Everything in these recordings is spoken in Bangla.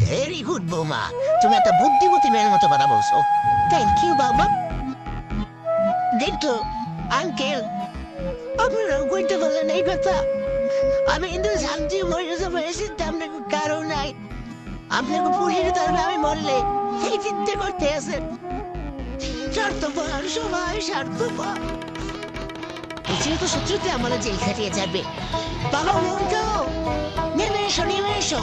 ভেরি গুড বৌমা তুমি একটা বুদ্ধিমতী মেয়ের মতো কথা বলছো। থ্যাংক ইউ বাবা। দেখতো আঙ্কেল আপনারা কইতে পারলেন এই কথা আমি কিন্তু শান্তি মরে যাব চিন্তা আপনার কারণ নাই। আপনাকে পুলিশ ধরবে আমি মরলে। এই চিন্তা করতে আছেন স্বার্থপর, সবাই স্বার্থপর। যেহেতু শত্রুতে আমাদের জেল খাটিয়ে যাবে, বাবা মনটা নেমে এসো নেমে এসো।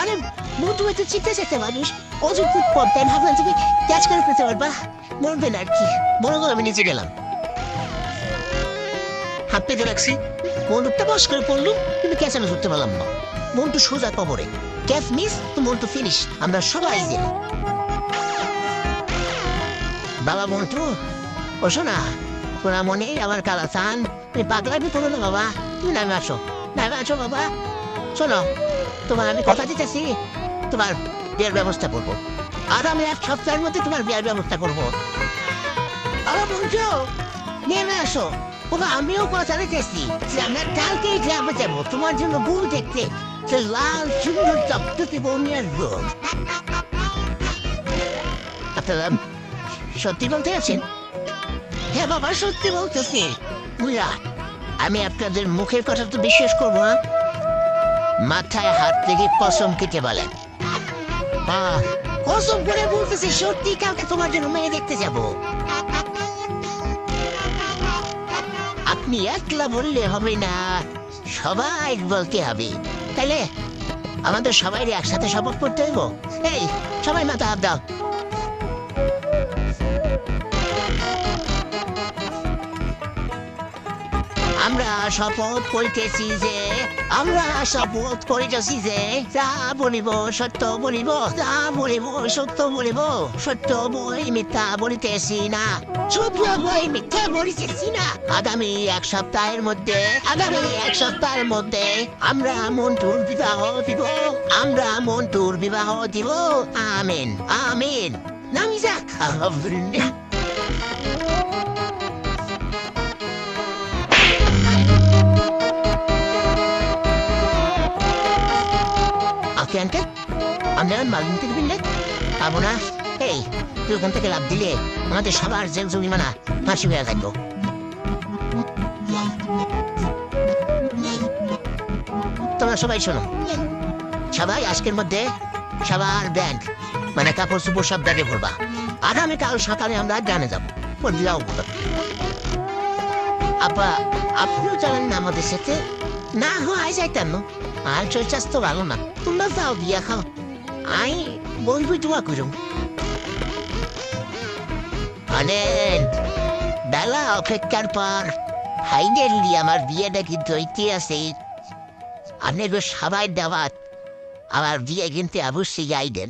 আরে মুটু হয়তো চিন্তা যেতে মানুষ। ও যদি পড়তেন ভাবলাম তুমি ক্যাচ করে ফেলতে পারবা। মরবে না আর কি। মনে করো আমি নিচে গেলাম। হাত পেতে রাখছি। মন্টুটা বস করে পড়ল? কিন্তু ক্যাচানো ধরতে পারলাম না। মন্টু সোজা কবরে। ক্যাচ মিস তো মন্টু ফিনিশ। আমরা সবাই জেনে বাবা মন্টু ও শোনা তোরা মনে আমার কালা চান তুমি পাগলামি করো না বাবা। তুমি নামে আসো নামে আসো বাবা। শোনো, তোমার আমি কথা দিতেছি, তোমার বিয়ের ব্যবস্থা করব। আর আমি এক সপ্তাহের মধ্যে তোমার বিয়ের ব্যবস্থা করব। নেমে আসো। আমিও কথা দিতেছি যে আমরা কালকেই গ্রামে তোমার জন্য বউ দেখতে সে লাল, সুন্দর আপনারা সত্যি বলতে আছেন? হ্যাঁ বাবা, সত্যি বলতেছি। বুঝা আমি আপনাদের মুখের কথা তো বিশ্বাস করব না। মাথায় হাত থেকে কসম কেটে বলে কসম করে বলতেছি, সত্যি কাউকে তোমার জন্য মেয়ে দেখতে যাব। আপনি একলা বললে হবে না, সবাই বলতে হবে। তাইলে আমাদের সবাই একসাথে শপথ করতে হইব? এই, সবাই মাথা হাত দাও। আমরা শপথ করিতেছি যে, আমরা শপথ করিতেছি যে, যা বলিব সত্য বলিব, যা বলিব সত্য বলিব, সত্য বই মিথ্যা বলিতেছি না। সত্য বই মিথ্যা বলিতেছি না। আগামী এক সপ্তাহের মধ্যে, আগামী এক সপ্তাহের মধ্যে আমরা মন্টুর বিবাহ দিব। আমরা মন্টুর বিবাহ দিব। আমিন আমিন। নামি যাক আমরা মালিন থেকে বিনলে পাবো না। এই, তুই ওখান থেকে লাভ দিলে আমাদের সবার জেল জরিমানা ফাঁসি হয়ে থাকব। তোমরা সবাই শোনো। সবাই আজকের মধ্যে সবার ব্যাংক মানে কাপড় চুপড় সব ব্যাগে ভরবা। আগামীকাল সকালে আমরা গ্রামে যাব। যাও আপা, আপনিও জানেন না আমাদের সাথে? না হয় যাইতাম। না আর চর্চাস তো ভালো না। তোমরা যাও বিয়া খাও আই বলবি দোয়া করুম অনেন বেলা অপেক্ষার পর ফাইনালি আমার বিয়েটা কিন্তু হইতে আছে আপনাদের সবাই দাওয়াত আমার বিয়ে কিন্তু অবশ্যই আইডেন